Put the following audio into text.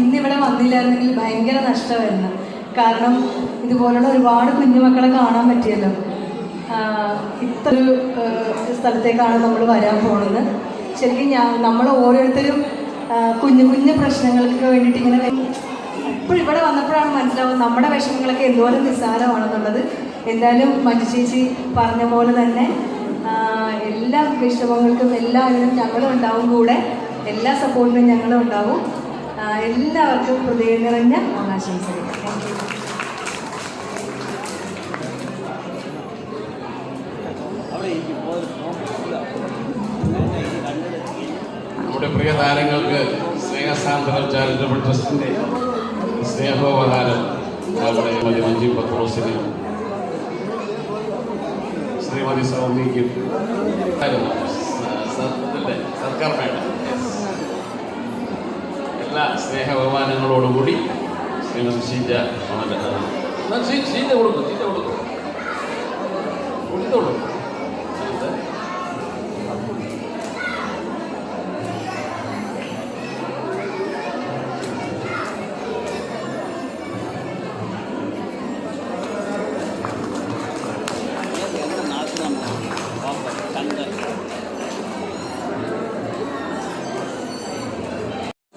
ഇന്നിവിടെ വന്നില്ലായിരുന്നെങ്കിൽ ഭയങ്കര നഷ്ടമായിരുന്നു. കാരണം ഇതുപോലുള്ള ഒരുപാട് കുഞ്ഞുമക്കളെ കാണാൻ പറ്റിയല്ലോ. ഇത്ര സ്ഥലത്തേക്കാണ് നമ്മൾ വരാൻ പോകുന്നത് ശരിക്കും ഞാൻ നമ്മൾ ഓരോരുത്തരും കുഞ്ഞു കുഞ്ഞു പ്രശ്നങ്ങൾക്ക് വേണ്ടിയിട്ട് ഇങ്ങനെ ഇപ്പോൾ ഇവിടെ വന്നപ്പോഴാണ് മനസ്സിലാവുന്നത് നമ്മുടെ വിഷമങ്ങളൊക്കെ എന്തോരം നിസ്സാരമാണെന്നുള്ളത്. എന്തായാലും മഞ്ജു ചേച്ചി പറഞ്ഞ പോലെ തന്നെ എല്ലാ വിഷമങ്ങൾക്കും എല്ലാവരും ഞങ്ങളും ഉണ്ടാവും കൂടെ. എല്ലാ സപ്പോർട്ടിനും ഞങ്ങളും ഉണ്ടാവും എല്ലാവർക്കും ഹൃദയം നിറഞ്ഞ ഓണാശംസകൾ താങ്ക് യു നമ്മുടെ പ്രിയ താരങ്ങൾക്ക് സ്നേഹസാന്ദ്രം ചാരിറ്റബിൾ ട്രസ്റ്റിന്റെ സ്നേഹോപഹാരം നമ്മുടെ മഞ്ജി പത്രോസിന് ശ്രീമതി സൗമ്യയ്ക്കും. സർക്കാർ മേഡം എല്ലാ സ്നേഹ ബഹുമാനങ്ങളോടുകൂടി ശ്രീമതി ഷീജ വളരെ ഷീജ കൊടുക്കും ഷീജ കൊടുക്കും. കൊടുത്തോളൂ